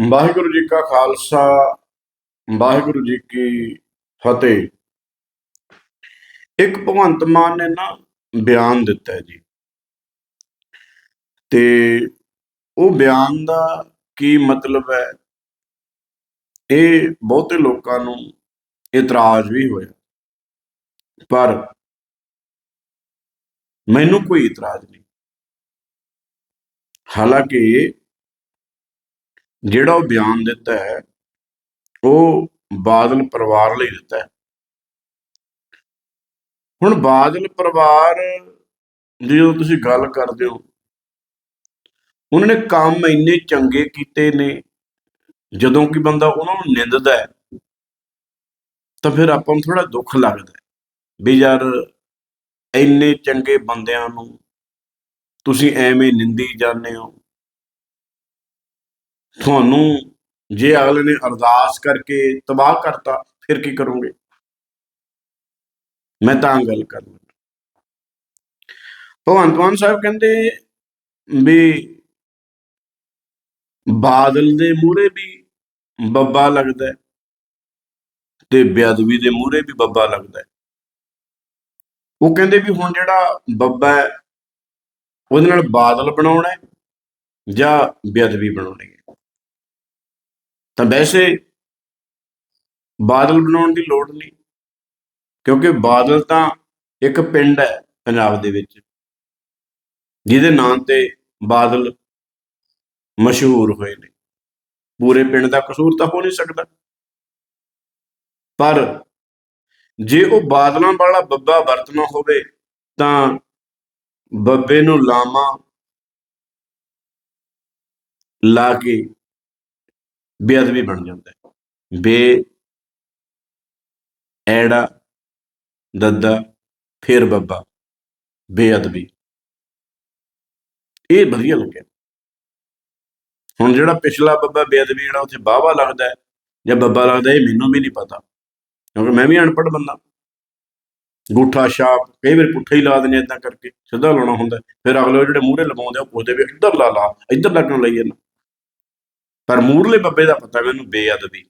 ਵਾਹਿਗੁਰੂ ਜੀ ਕਾ ਖਾਲਸਾ, ਵਾਹਿਗੁਰੂ ਜੀ ਕੀ ਫਤਿਹ। ਇੱਕ ਭਗਵੰਤ ਮਾਨ ਨੇ ਨਾ ਬਿਆਨ ਦਿੱਤਾ ਜੀ। ਤੇ ਉਹ ਬਿਆਨ ਦਾ ਕੀ ਮਤਲਬ ਹੈ, ਇਹ ਬਹੁਤੇ ਲੋਕਾਂ ਨੂੰ ਇਤਰਾਜ਼ ਵੀ ਹੋਇਆ। ਪਰ ਮੈਨੂੰ ਕੋਈ ਇਤਰਾਜ਼ ਨਹੀਂ। ਹਾਲਾਂਕਿ ਜਿਹੜਾ ਉਹ ਬਿਆਨ ਦਿੱਤਾ ਹੈ, ਉਹ ਬਾਦਲ ਪਰਿਵਾਰ ਲਈ ਦਿੱਤਾ ਹੈ। ਹੁਣ ਬਾਦਲ ਪਰਿਵਾਰ ਦੀ ਜਦੋਂ ਤੁਸੀਂ ਗੱਲ ਕਰਦੇ ਹੋ, ਉਹਨਾਂ ਨੇ ਕੰਮ ਇੰਨੇ ਚੰਗੇ ਕੀਤੇ ਨੇ, ਜਦੋਂ ਕਿ ਬੰਦਾ ਉਹਨਾਂ ਨੂੰ ਨਿੰਦਦਾ ਹੈ, ਤਾਂ ਫਿਰ ਆਪਾਂ ਨੂੰ ਥੋੜਾ ਦੁੱਖ ਲੱਗਦਾ ਵੀ ਯਾਰ ਇੰਨੇ ਚੰਗੇ ਬੰਦਿਆਂ ਨੂੰ ਤੁਸੀਂ ਐਵੇਂ ਨਿੰਦੀ ਜਾਂਦੇ ਹੋ। ਤੁਹਾਨੂੰ ਜੇ ਅਗਲੇ ਨੇ ਅਰਦਾਸ ਕਰਕੇ ਤਬਾਹ ਕਰਤਾ, ਫਿਰ ਕੀ ਕਰੋਗੇ? ਮੈਂ ਤਾਂ ਗੱਲ ਕਰ ਲੱਗਾ ਭਗਵੰਤ ਮਾਨ ਸਾਹਿਬ ਕਹਿੰਦੇ ਵੀ ਬਾਦਲ ਦੇ ਮੂਹਰੇ ਵੀ ਬੱਬਾ ਲੱਗਦਾ ਹੈ ਤੇ ਬੇਅਦਬੀ ਦੇ ਮੂਹਰੇ ਵੀ ਬੱਬਾ ਲੱਗਦਾ ਹੈ। ਉਹ ਕਹਿੰਦੇ ਵੀ ਹੁਣ ਜਿਹੜਾ ਬੱਬਾ ਹੈ, ਉਹਦੇ ਨਾਲ ਬਾਦਲ ਬਣਾਉਣਾ ਹੈ ਜਾਂ ਬੇਅਦਬੀ ਬਣਾਉਣੀ ਹੈ? ਤਾਂ ਵੈਸੇ ਬਾਦਲ ਬਣਾਉਣ ਦੀ ਲੋੜ ਨਹੀਂ, ਕਿਉਂਕਿ ਬਾਦਲ ਤਾਂ ਇੱਕ ਪਿੰਡ ਹੈ ਪੰਜਾਬ ਦੇ ਵਿੱਚ, ਜਿਹਦੇ ਨਾਂ ਤੇ ਬਾਦਲ ਮਸ਼ਹੂਰ ਹੋਏ ਨੇ। ਪੂਰੇ ਪਿੰਡ ਦਾ ਕਸੂਰ ਤਾਂ ਹੋ ਨਹੀਂ ਸਕਦਾ। ਪਰ ਜੇ ਉਹ ਬਾਦਲਾਂ ਵਾਲਾ ਬੱਬਾ ਵਰਤਣਾ ਹੋਵੇ, ਤਾਂ ਬੱਬੇ ਨੂੰ ਲਾਮਾ ਲਾ ਕੇ ਬੇਅਦਬੀ ਬਣ ਜਾਂਦਾ ਹੈ। ਬੇ, ਐੜਾ, ਦੱਦਾ, ਫਿਰ ਬੱਬਾ, ਬੇਅਦਬੀ। ਇਹ ਵਧੀਆ ਲੱਗਿਆ। ਹੁਣ ਜਿਹੜਾ ਪਿਛਲਾ ਬੱਬਾ ਬੇਅਦਬੀ ਜਿਹੜਾ ਉੱਥੇ ਬਾਵਾ ਲੱਗਦਾ ਹੈ, ਜਾਂ ਬੱਬਾ ਲੱਗਦਾ ਇਹ ਮੈਨੂੰ ਵੀ ਨਹੀਂ ਪਤਾ। ਕਿਉਂਕਿ ਮੈਂ ਵੀ ਅਨਪੜ੍ਹ ਬੰਦਾ। ਗੂਠਾ ਛਾਪ, ਕਈ ਵਾਰ ਪੁੱਠਾ ਹੀ ਲਾ ਦਿੰਦੇ ਇਦਾਂ ਕਰਕੇ। ਸਿੱਧਾ ਲਾਉਣਾ ਹੁੰਦਾ ਫਿਰ ਅਗਲੇ ਜਿਹੜੇ ਮੂਹਰੇ ਲਵਾਉਂਦੇ ਆ, ਉਹ ਪੁੱਛਦੇ ਵੀ ਇੱਧਰ ਲਾ ਲਾ, ਇੱਧਰ ਲੱਗਣ ਲਈ ਇਹਨਾਂ। ਪਰ ਮੂਰਲੇ ਬੱਬੇ ਦਾ ਪਤਾ ਮੈਨੂੰ ਬੇਅਦਬੀ,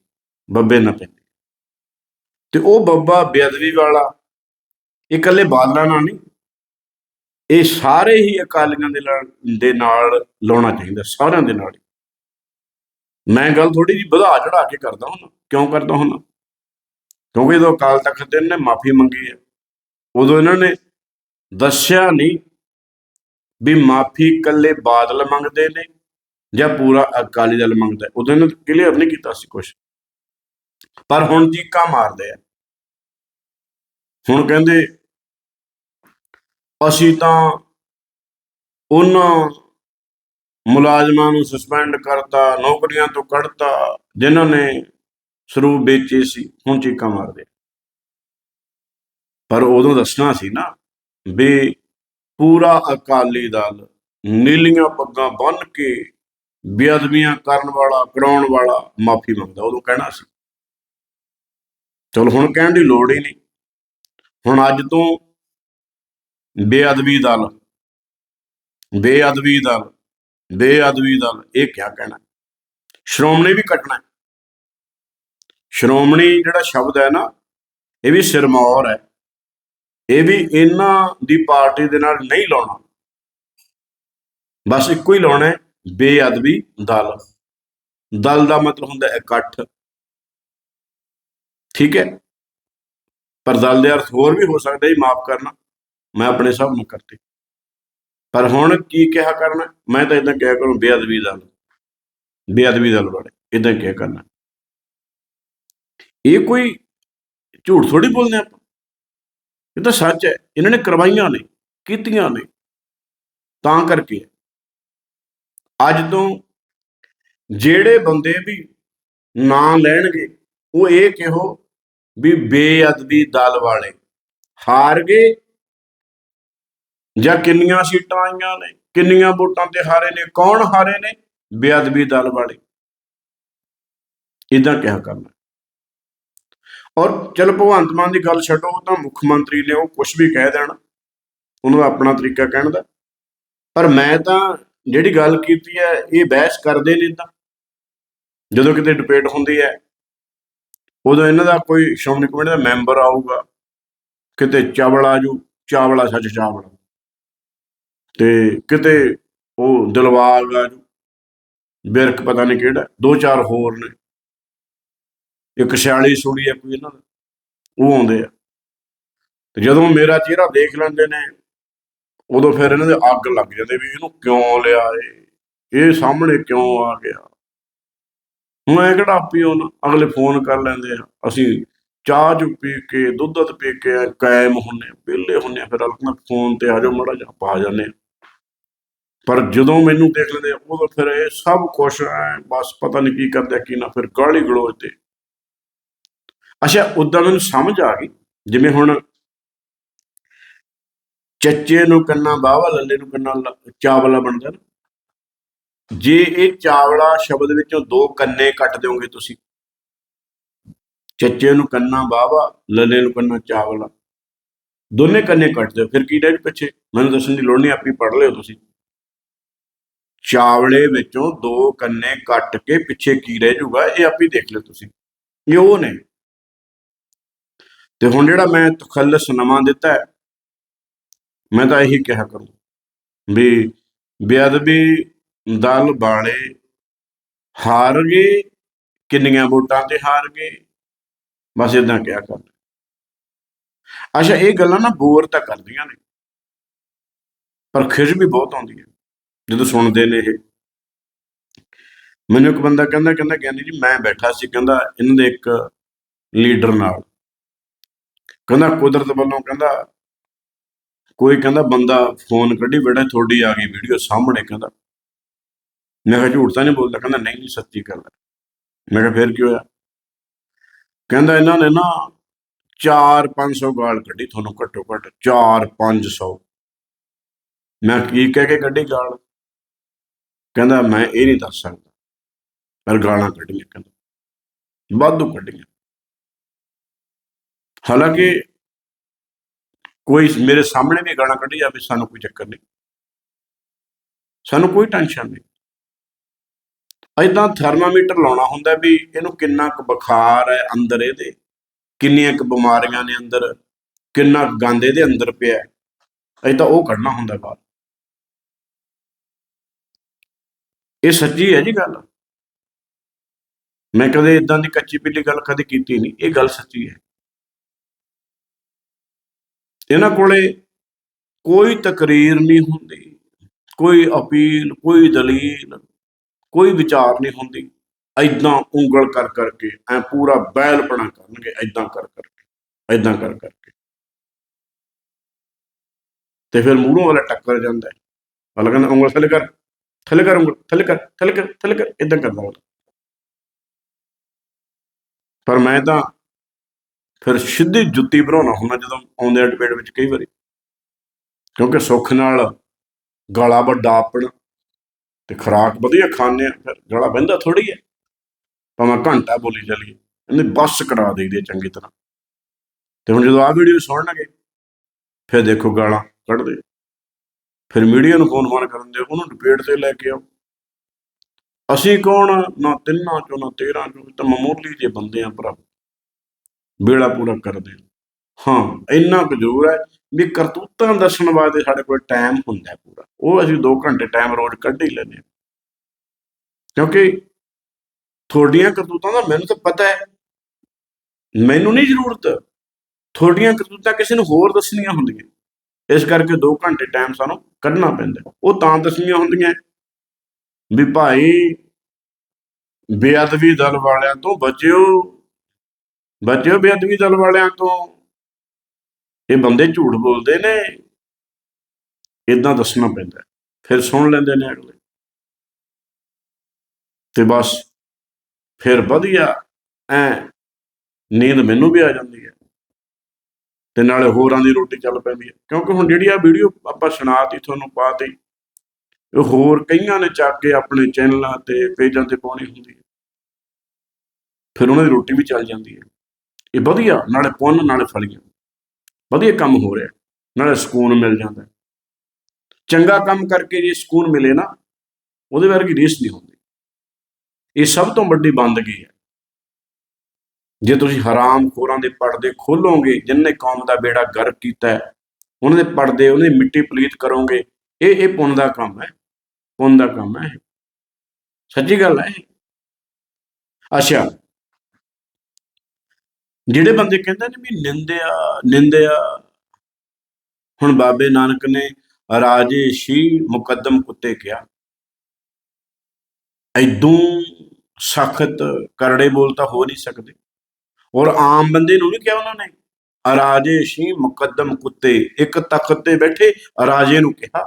ਬੱਬੇ ਨਾ ਪੈਂਦੀ ਤੇ ਉਹ ਬੱਬਾ ਬੇਅਦਬੀ ਵਾਲਾ, ਇਹ ਇਕੱਲੇ ਬਾਦਲਾਂ ਨਾਲ ਨਹੀਂ, ਇਹ ਸਾਰੇ ਹੀ ਅਕਾਲੀਆਂ ਦੇ ਨਾਲ ਦੇ ਨਾਲ ਲਾਉਣਾ ਚਾਹੀਦਾ, ਸਾਰਿਆਂ ਦੇ ਨਾਲ ਹੀ। ਮੈਂ ਗੱਲ ਥੋੜੀ ਜੀ ਵਧਾ ਚੜਾ ਕੇ ਕਰਦਾ ਹਾਂ, ਕਿਉਂ ਕਰਦਾ ਹਾਂ ਕਿਉਂਕਿ ਜਦੋਂ ਅਕਾਲ ਤਖਤ ਦੇ ਨੇ ਮਾਫੀ ਮੰਗੀ ਹੈ, ਉਦੋਂ ਇਹਨਾਂ ਨੇ ਦੱਸਿਆ ਨਹੀਂ ਵੀ ਮਾਫੀ ਇਕੱਲੇ ਬਾਦਲ ਮੰਗਦੇ ਨੇ ਜਾਂ ਪੂਰਾ ਅਕਾਲੀ ਦਲ ਮੰਗਦਾ ਉਦੋਂ ਇਹਨਾਂ ਕਲੀਅਰ ਨਹੀਂ ਕੀਤਾ ਸੀ ਕੁਝ ਪਰ ਹੁਣ ਚੀਕਾਂ ਮਾਰਦੇ ਆ। ਹੁਣ ਕਹਿੰਦੇ, ਅਸੀਂ ਤਾਂ ਉਹਨਾਂ ਮੁਲਾਜ਼ਮਾਂ ਨੂੰ ਸਸਪੈਂਡ ਕਰਤਾ, ਨੌਕਰੀਆਂ ਤੋਂ ਕੱਢਤਾ, ਜਿਨ੍ਹਾਂ ਨੇ ਸਰੂਪ ਵੇਚੇ ਸੀ, ਹੁਣ ਚੀਕਾਂ ਮਾਰਦੇ ਪਰ ਉਦੋਂ ਦੱਸਣਾ ਸੀ ਨਾ ਵੀ ਪੂਰਾ ਅਕਾਲੀ ਦਲ ਨੀਲੀਆਂ ਪੱਗਾਂ ਬੰਨ ਕੇ ਬੇਅਦਬੀਆਂ ਕਰਨ ਵਾਲਾ, ਕਰਾਉਣ ਵਾਲਾ ਮਾਫੀ ਮੰਗਦਾ, ਉਦੋਂ ਕਹਿਣਾ ਸੀ। ਚਲ ਹੁਣ ਕਹਿਣ ਦੀ ਲੋੜ ਹੀ ਨਹੀਂ। ਹੁਣ ਅੱਜ ਤੋਂ ਬੇਅਦਬੀ ਦਲ ਬੇਅਦਬੀ ਦਲ ਬੇਅਦਬੀ ਦਲ, ਇਹ ਕਿਆ ਕਹਿਣਾ? ਸ਼੍ਰੋਮਣੀ ਵੀ ਕੱਟਣਾ ਸ਼੍ਰੋਮਣੀ ਜਿਹੜਾ ਸ਼ਬਦ ਹੈ ਨਾ, ਇਹ ਵੀ ਸਿਰਮੌਰ ਹੈ। ਇਹ ਵੀ ਇਹਨਾਂ ਦੀ ਪਾਰਟੀ ਦੇ ਨਾਲ ਨਹੀਂ ਲਾਉਣਾ। ਬਸ ਇੱਕੋ ਹੀ ਲਾਉਣਾ ਹੈ। ਬੇਅਦਬੀ, ਦਲ। ਦਲ ਦਾ ਮਤਲਬ ਹੁੰਦਾ ਇਕੱਠ। ਠੀਕ ਹੈ? ਪਰ ਦਲ ਦੇ ਅਰਥ ਹੋਰ ਵੀ ਹੋ ਸਕਦਾ ਜੀ, ਮਾਫ ਕਰਨਾ। ਮੈਂ ਆਪਣੇ ਹਿਸਾਬ ਨਾਲ ਕਰਤੇ। ਪਰ ਹੁਣ ਕੀ ਕਿਹਾ ਕਰਨਾ? ਮੈਂ ਤਾਂ ਇਦਾਂ ਕਿਹਾ ਕਰੂੰ, ਬੇਅਦਬੀ ਦਲ। ਬੇਅਦਬੀ ਦਲ ਵਾਲੇ ਇਦਾਂ ਕਿਹਾ ਕਰਨਾ। ਇਹ ਕੋਈ ਝੂਠ ਥੋੜੀ ਬੋਲਦੇ ਆਪਾਂ। ਇਹ ਤਾਂ ਸੱਚ ਹੈ। ਇਹਨਾਂ ਨੇ ਕਰਵਾਈਆਂ ਨੇ, ਕੀਤੀਆਂ ਨੇ। ਤਾਂ ਕਰਕੇ ਅੱਜ ਤੋਂ ਜਿਹੜੇ ਬੰਦੇ ਵੀ ਨਾਂ ਲੈਣਗੇ, ਉਹ ਇਹ ਕਿਹੋ ਵੀ ਬੇਅਦਬੀ ਦਲ ਵਾਲੇ ਹਾਰ ਗਏ ਜਾਂ ਕਿੰਨੀਆਂ ਸੀਟਾਂ ਆਈਆਂ ਨੇ, ਕਿੰਨੀਆਂ ਵੋਟਾਂ ਤੇ ਹਾਰੇ ਨੇ, ਕੌਣ ਹਾਰੇ ਨੇ? ਬੇਅਦਬੀ ਦਲ ਵਾਲੇ। ਇਦਾਂ ਕਿਹਾ ਕਰਨਾ? ਔਰ ਚਲ ਭਗਵੰਤ ਮਾਨ ਦੀ ਗੱਲ ਛੱਡੋ ਤਾਂ ਮੁੱਖ ਮੰਤਰੀ ਨੇ ਉਹ ਕੁਝ ਵੀ ਕਹਿ ਦੇਣ, ਉਹਨਾਂ ਦਾ ਆਪਣਾ ਤਰੀਕਾ ਕਹਿਣ ਦਾ। ਪਰ ਮੈਂ ਤਾਂ ਜਿਹੜੀ ਗੱਲ ਕੀਤੀ ਹੈ, ਇਹ ਬਹਿਸ ਕਰਦੇ ਨੇ ਤਾਂ। ਜਦੋਂ ਕਿਤੇ ਡਿਬੇਟ ਹੁੰਦੀ ਹੈ, ਉਦੋਂ ਇਹਨਾਂ ਦਾ ਕੋਈ ਸ਼੍ਰੋਮਣੀ ਕਮੇਟੀ ਦਾ ਮੈਂਬਰ ਆਊਗਾ, ਕਿਤੇ ਚਾਵਲ ਆਜੂ ਚਾਵਲਾ ਸੱਚ ਚਾਵਲ। ਤੇ ਕਿਤੇ ਉਹ ਦਿਲਵਾਗ ਆਜੂ ਬਿਰਕ ਪਤਾ ਨਹੀਂ ਕਿਹੜਾ, ਦੋ ਚਾਰ ਹੋਰ ਨੇ। ਇੱਕ ਸਿਆਲੀ ਸੂੜੀ ਹੈ ਕੋਈ ਇਹਨਾਂ ਦਾ, ਉਹ ਆਉਂਦੇ ਆ। ਤੇ ਜਦੋਂ ਮੇਰਾ ਚਿਹਰਾ ਦੇਖ ਲੈਂਦੇ ਨੇ ਉਦੋਂ ਫਿਰ ਇਹਨਾਂ ਦੇ ਅੱਗ ਲੱਗ ਜਾਂਦੇ ਵੀ ਇਹਨੂੰ ਕਿਉਂ ਲਿਆ ਏ ਇਹ ਸਾਹਮਣੇ ਕਿਉਂ ਆ ਗਿਆ? ਮੈਂ ਕਿਹੜਾ ਪੀਓ ਨਾ ਅਗਲੇ ਫੋਨ ਕਰ ਲੈਂਦੇ ਆ ਅਸੀਂ ਚਾਹ ਚੁ ਪੀ ਕੇ ਦੁੱਧ ਦੁੱਧ ਪੀ ਕੇ ਕਾਇਮ ਹੁੰਨੇ ਵਿਹਲੇ ਹੁੰਨੇ ਆ, ਫਿਰ ਅਲਕਨਾ ਫੋਨ ਤੇ ਆ ਜਾਓ ਮੜਾ ਜਾ ਪਾ ਜਾਂਦੇ ਆ। ਪਰ ਜਦੋਂ ਮੈਨੂੰ ਦੇਖ ਲੈਂਦੇ ਉਦੋਂ ਫਿਰ ਇਹ ਸਭ ਕੁਛ ਐ ਬਸ ਪਤਾ ਨਹੀਂ ਕੀ ਕਰਦੇ ਕੀ ਨਾ ਫਿਰ ਗਾਲੀ ਗਲੋਚ ਤੇ ਅੱਛਾ ਉਦਾਂ ਮੈਨੂੰ ਸਮਝ ਆ ਗਈ। ਜਿਵੇਂ ਹੁਣ ਚੱਚੇ ਨੂੰ ਕੰਨਾ ਬਾਵਾ ਲੱਲੇ ਨੂੰ ਕੰਨਾ ਲ- ਚਾਵਲਾ ਬਣਦਾ ਨਾ। ਜੇ ਇਹ ਚਾਵਲਾ ਸ਼ਬਦ ਵਿੱਚੋਂ ਦੋ ਕੰਨੇ ਕੱਟ ਦਿਓਗੇ ਤੁਸੀਂ, ਚੱਚੇ ਨੂੰ ਕੰਨਾ ਬਾਵਾ ਲੱਲੇ ਨੂੰ ਕੰਨਾ ਚਾਵਲਾ, ਦੋਨੇ ਕੰਨੇ ਕੱਟ ਦਿਓ। ਫਿਰ ਕੀ ਰਹਿ ਜੂ ਪਿੱਛੇ? ਮੈਨੂੰ ਦੱਸਣ ਦੀ ਲੋੜ ਨਹੀਂ, ਆਪੀ ਪੜ ਲਿਓ ਤੁਸੀਂ। ਚਾਵਲੇ ਵਿੱਚੋਂ ਦੋ ਕੰਨੇ ਕੱਟ ਕੇ ਪਿੱਛੇ ਕੀ ਰਹਿ ਜੂਗਾ ਇਹ ਆਪੀ ਦੇਖ ਲਿਓ ਤੁਸੀਂ। ਇਹ ਉਹ ਨੇ। ਤੇ ਹੁਣ ਜਿਹੜਾ ਮੈਂ ਤਖੱਲਸ ਨਵਾਂ ਦਿੱਤਾ ਹੈ ਮੈਂ ਤਾਂ ਇਹੀ ਕਿਹਾ ਕਰੂੰ ਵੀ ਬੇਅਦਬੀ ਦਲ ਬਾਲੇ ਹਾਰ ਗਏ, ਕਿੰਨੀਆਂ ਵੋਟਾਂ ਤੇ ਹਾਰ ਗਏ, ਬਸ ਇਦਾਂ ਕਿਹਾ ਕਰ। ਅੱਛਾ, ਇਹ ਗੱਲਾਂ ਨਾ ਬੋਰ ਤਾਂ ਕਰਦੀਆਂ ਨੇ, ਪਰ ਖਿਜ ਵੀ ਬਹੁਤ ਆਉਂਦੀ ਹੈ ਜਦੋਂ ਸੁਣਦੇ ਨੇ ਇਹ, ਮੈਨੂੰ ਇੱਕ ਬੰਦਾ ਕਹਿੰਦਾ ਕਹਿੰਦਾ ਗਿਆਨੀ ਜੀ, ਮੈਂ ਬੈਠਾ ਸੀ, ਕਹਿੰਦਾ ਇਹਨਾਂ ਦੇ ਇੱਕ ਲੀਡਰ ਨਾਲ। ਕਹਿੰਦਾ ਕੁਦਰਤ ਵੱਲੋਂ, ਕਹਿੰਦਾ ਕੋਈ ਕਹਿੰਦਾ ਬੰਦਾ ਫੋਨ ਕੱਢੀ ਬੈਠਾ, ਤੁਹਾਡੀ ਆ ਗਈ ਵੀਡੀਓ ਸਾਹਮਣੇ ਕਹਿੰਦਾ। ਮੈਂ ਕਿਹਾ ਝੂਠ ਤਾਂ ਨਹੀਂ ਬੋਲਦਾ, ਕਹਿੰਦਾ ਨਹੀਂ ਨਹੀਂ, ਸੱਚੀ ਗੱਲ ਹੈ। ਮੈਂ ਕਿਹਾ ਫਿਰ ਕੀ ਹੋਇਆ? ਕਹਿੰਦਾ ਇਹਨਾਂ ਨੇ ਨਾ 4-500 ਗਾਲ ਕੱਢੀ ਤੁਹਾਨੂੰ ਘੱਟੋ ਘੱਟ 4-500 ਮੈਂ ਕੀ ਕਹਿ ਕੇ ਕੱਢੀ ਗਾਲ? ਕਹਿੰਦਾ ਮੈਂ ਇਹ ਨਹੀਂ ਦੱਸ ਸਕਦਾ, ਪਰ ਗਾਲਾਂ ਕੱਢੀਆਂ ਕਹਿੰਦਾ। ਵਾਧੂ ਕੱਢੀਆਂ। ਹਾਲਾਂਕਿ ਕੋਈ ਮੇਰੇ ਸਾਹਮਣੇ ਵੀ ਗਾਣਾ ਕੱਢੀ ਜਾਵੇ, ਸਾਨੂੰ ਕੋਈ ਚੱਕਰ ਨਹੀਂ। ਸਾਨੂੰ ਕੋਈ ਟੈਨਸ਼ਨ ਨਹੀਂ। ਐਦਾਂ ਥਰਮਾਮੀਟਰ ਲਾਉਣਾ ਹੁੰਦਾ ਵੀ ਇਹਨੂੰ ਕਿੰਨਾ ਕੁ ਬੁਖਾਰ ਹੈ ਅੰਦਰ ਇਹਦੇ, ਕਿੰਨੀਆਂ ਕੁ ਬਿਮਾਰੀਆਂ ਨੇ ਅੰਦਰ, ਕਿੰਨਾ ਕੁ ਗੰਦ ਇਹਦੇ ਅੰਦਰ ਪਿਆ ਹੈ। ਐਦਾਂ ਉਹ ਕੱਢਣਾ ਹੁੰਦਾ ਬਾਹਰ। ਇਹ ਸੱਚੀ ਹੈ ਜੀ ਗੱਲ? ਮੈਂ ਕਦੇ ਇਦਾਂ ਦੀ ਕੱਚੀ ਪੀਲੀ ਗੱਲ ਕਦੇ ਕੀਤੀ ਨਹੀਂ, ਇਹ ਗੱਲ ਸੱਚੀ ਹੈ। ਇਹਨਾਂ ਕੋਲੇ ਕੋਈ ਤਕਰੀਰ ਨਹੀਂ ਹੁੰਦੀ, ਕੋਈ ਅਪੀਲ, ਕੋਈ ਦਲੀਲ, ਕੋਈ ਵਿਚਾਰ ਨਹੀਂ ਹੁੰਦੀ। ਐਦਾਂ ਉਂਗਲ ਕਰ ਕਰਕੇ, ਐ ਪੂਰਾ ਬੈਲਪਣਾ ਕਰਨਗੇ ਐਦਾਂ ਕਰ ਕਰਕੇ ਐਦਾਂ ਕਰ ਕਰਕੇ। ਤੇ ਫਿਰ ਮੂਹਰੋਂ ਵਾਲਾ ਟੱਕਰ ਜਾਂਦਾ ਹੈ। ਵਾਲਾ ਕਹਿੰਦਾ, ਉਂਗਲ ਥੱਲੇ ਕਰ ਥੱਲੇ ਕਰ ਉਂਗਲ, ਥੱਲੇ ਕਰ ਥੱਲੇ ਕਰ ਥੱਲੇ ਕਰ ਇਦਾਂ ਕਰਦਾ ਉਹ ਪਰ ਮੈਂ ਤਾਂ ਫਿਰ ਸਿੱਧੀ ਜੁੱਤੀ ਭਰਾਉਣਾ ਹੁੰਦਾ ਜਦੋਂ ਆਉਂਦੇ ਆ ਡਿਬੇਟ ਵਿੱਚ ਕਈ ਵਾਰੀ। ਕਿਉਂਕਿ ਸੁੱਖ ਨਾਲ ਗਾਲਾ ਵੱਡਾ ਆਪਣਾ ਤੇ ਖਰਾਕ ਵਧੀਆ ਖਾਣੇ ਆ, ਫਿਰ ਗਲਾ ਬਹਿੰਦਾ ਥੋੜੀ ਹੈ ਭਾਵੇਂ ਘੰਟਾ ਬੋਲੀ ਚੱਲੀਏ ਇਹਨੇ ਬੱਸ ਕਰਾ ਦੇਈਦੀ ਚੰਗੀ ਤਰ੍ਹਾਂ। ਤੇ ਹੁਣ ਜਦੋਂ ਆ ਵੀਡੀਓ ਸੁਣਨਗੇ, ਫਿਰ ਦੇਖੋ ਗਾਲਾਂ ਕੱਢਦੇ ਫਿਰ ਮੀਡੀਆ ਨੂੰ ਫੋਨ ਫਾਨ ਕਰਨ ਦੇ ਉਹਨੂੰ ਡਿਬੇਟ ਤੇ ਲੈ ਕੇ ਆਓ। ਅਸੀਂ ਕੌਣ ਨਾ ਤਿੰਨਾਂ ਚੋਂ, ਨਾ ਤੇਰਾਂ ਚੋਂ, ਇਹ ਤਾਂ ਮਾਮੂਲੀ ਜਿਹੇ ਬੰਦੇ ਆ ਭਰਾ। ਬੇੜਾ ਪੂਰਾ ਕਰਦੇ। ਆ। ਹਾਂ, ਇੰਨਾ ਕੁ ਜ਼ਰੂਰ ਹੈ ਵੀ ਕਰਤੂਤਾਂ ਦੱਸਣ ਵਾਸਤੇ ਸਾਡੇ ਕੋਲ ਟਾਈਮ ਹੁੰਦਾ ਪੂਰਾ। ਉਹ ਅਸੀਂ 2 ਘੰਟੇ ਟਾਈਮ ਰੋਜ਼ ਕੱਢ ਹੀ ਲੈਂਦੇ ਹਾਂ। ਕਿਉਂਕਿ ਤੁਹਾਡੀਆਂ ਕਰਤੂਤਾਂ ਦਾ ਮੈਨੂੰ ਤਾਂ ਪਤਾ ਹੈ। ਮੈਨੂੰ ਨਹੀਂ ਜ਼ਰੂਰਤ। ਤੁਹਾਡੀਆਂ ਕਰਤੂਤਾਂ ਕਿਸੇ ਨੂੰ ਹੋਰ ਦੱਸਣੀਆਂ ਹੁੰਦੀਆਂ। ਇਸ ਕਰਕੇ 2 ਘੰਟੇ ਟਾਈਮ ਸਾਨੂੰ ਕੱਢਣਾ ਪੈਂਦਾ ਉਹ ਤਾਂ ਦੱਸਣੀਆਂ ਹੁੰਦੀਆਂ ਵੀ ਭਾਈ ਬੇਅਦਬੀ ਦਲ ਵਾਲਿਆਂ ਤੋਂ ਬਚਿਓ। ਬਚਿਓ ਬੇਅਦਬੀ ਦਲ ਵਾਲਿਆਂ ਤੋਂ ਇਹ ਬੰਦੇ ਝੂਠ ਬੋਲਦੇ ਨੇ। ਇਦਾਂ ਦੱਸਣਾ ਪੈਂਦਾ ਫਿਰ ਸੁਣ ਲੈਂਦੇ ਨੇ ਅਗਲੇ। ਤੇ ਬਸ ਫਿਰ ਵਧੀਆ ਐ ਨੀਂਦ ਮੈਨੂੰ ਵੀ ਆ ਜਾਂਦੀ ਹੈ। ਤੇ ਨਾਲੇ ਹੋਰਾਂ ਦੀ ਰੋਟੀ ਚੱਲ ਪੈਂਦੀ ਹੈ। ਕਿਉਂਕਿ ਹੁਣ ਜਿਹੜੀ ਆ ਵੀਡੀਓ ਆਪਾਂ ਸੁਣਾਤੀ, ਤੁਹਾਨੂੰ ਪਾਤੀ ਇਹ ਹੋਰ ਕਈਆਂ ਨੇ ਚੱਕ ਕੇ ਆਪਣੇ ਚੈਨਲਾਂ ਤੇ, ਪੇਜਾਂ ਤੇ ਪਾਉਣੀ ਹੁੰਦੀ ਹੈ। ਫਿਰ ਉਹਨਾਂ ਦੀ ਰੋਟੀ ਵੀ ਚੱਲ ਜਾਂਦੀ ਹੈ। ਇਹ ਵਧੀਆ, ਨਾਲੇ ਪੁੰਨ, ਨਾਲੇ ਫਲੀਆਂ ਵਧੀਆ ਕੰਮ ਹੋ ਰਿਹਾ, ਨਾਲੇ ਸਕੂਨ ਮਿਲ ਜਾਂਦਾ। ਚੰਗਾ ਕੰਮ ਕਰਕੇ ਜੇ ਸਕੂਨ ਮਿਲੇ ਨਾ, ਉਹਦੇ ਵਰਗੀ ਰੀਸ ਨਹੀਂ ਹੁੰਦੀ। ਇਹ ਸਭ ਤੋਂ ਵੱਡੀ ਬੰਦਗੀ ਹੈ। ਜੇ ਤੁਸੀਂ ਹਰਾਮ ਖੋਰਾਂ ਦੇ ਪਰਦੇ ਖੋਲੋਗੇ ਜਿਨਨੇ ਕੌਮ ਦਾ ਬੇੜਾ ਗਰਕ ਕੀਤਾ ਹੈ, ਉਹਨਾਂ ਦੇ ਪਰਦੇ, ਉਹਨੇ ਮਿੱਟੀ ਪਲੀਤ ਕਰੋਗੇ, ਇਹ ਇਹ ਪੁੰਨ ਦਾ ਕੰਮ ਹੈ। ਪੁੰਨ ਦਾ ਕੰਮ ਹੈ। ਇਹ। ਸੱਚੀ ਗੱਲ ਹੈ। ਅੱਛਾ ਜਿਹੜੇ ਬੰਦੇ ਕਹਿੰਦੇ ਨੇ ਵੀ ਨਿੰਦਿਆ ਨਿੰਦਿਆ ਹੁਣ ਬਾਬੇ ਨਾਨਕ ਨੇ ਰਾਜੇ ਸੀ ਮੁਕੱਦਮ ਕੁੱਤੇ ਕਿਹਾ, ਐਦੋਂ ਸਖਤ ਕਰੜੇ ਬੋਲ ਤਾਂ ਹੋ ਨਹੀਂ ਸਕਦੇ। ਔਰ ਆਮ ਬੰਦੇ ਨੂੰ ਨਹੀਂ ਕਿਹਾ ਉਹਨਾਂ ਨੇ, ਰਾਜੇ ਸ਼ੀ ਮੁਕੱਦਮ ਕੁੱਤੇ, ਇੱਕ ਤਖਤ ਤੇ ਬੈਠੇ ਰਾਜੇ ਨੂੰ ਕਿਹਾ,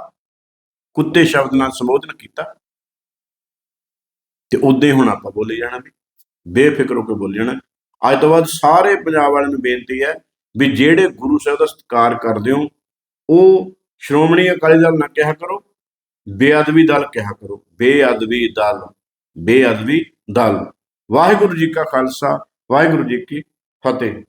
ਕੁੱਤੇ ਸ਼ਬਦ ਨਾਲ ਸੰਬੋਧਨ ਕੀਤਾ। ਤੇ ਉਦੋਂ ਹੁਣ ਆਪਾਂ ਬੋਲੇ ਜਾਣਾ ਵੀ, ਬੇਫਿਕਰ ਹੋ ਕੇ ਬੋਲੇ ਜਾਣਾ ਅੱਜ ਤੋਂ ਬਾਅਦ ਸਾਰੇ ਪੰਜਾਬ ਵਾਲਿਆਂ ਨੂੰ ਬੇਨਤੀ ਹੈ ਵੀ ਜਿਹੜੇ ਗੁਰੂ ਸਾਹਿਬ ਦਾ ਸਤਿਕਾਰ ਕਰਦੇ ਹੋ, ਉਹ ਸ਼੍ਰੋਮਣੀ ਅਕਾਲੀ ਦਲ ਨਾ ਕਿਹਾ ਕਰੋ, ਬੇਅਦਬੀ ਦਲ ਕਿਹਾ ਕਰੋ, ਬੇਅਦਬੀ ਦਲ ਬੇਅਦਬੀ ਦਲ। ਵਾਹਿਗੁਰੂ ਜੀ ਕਾ ਖਾਲਸਾ, ਵਾਹਿਗੁਰੂ ਜੀ ਕੀ ਫਤਿਹ।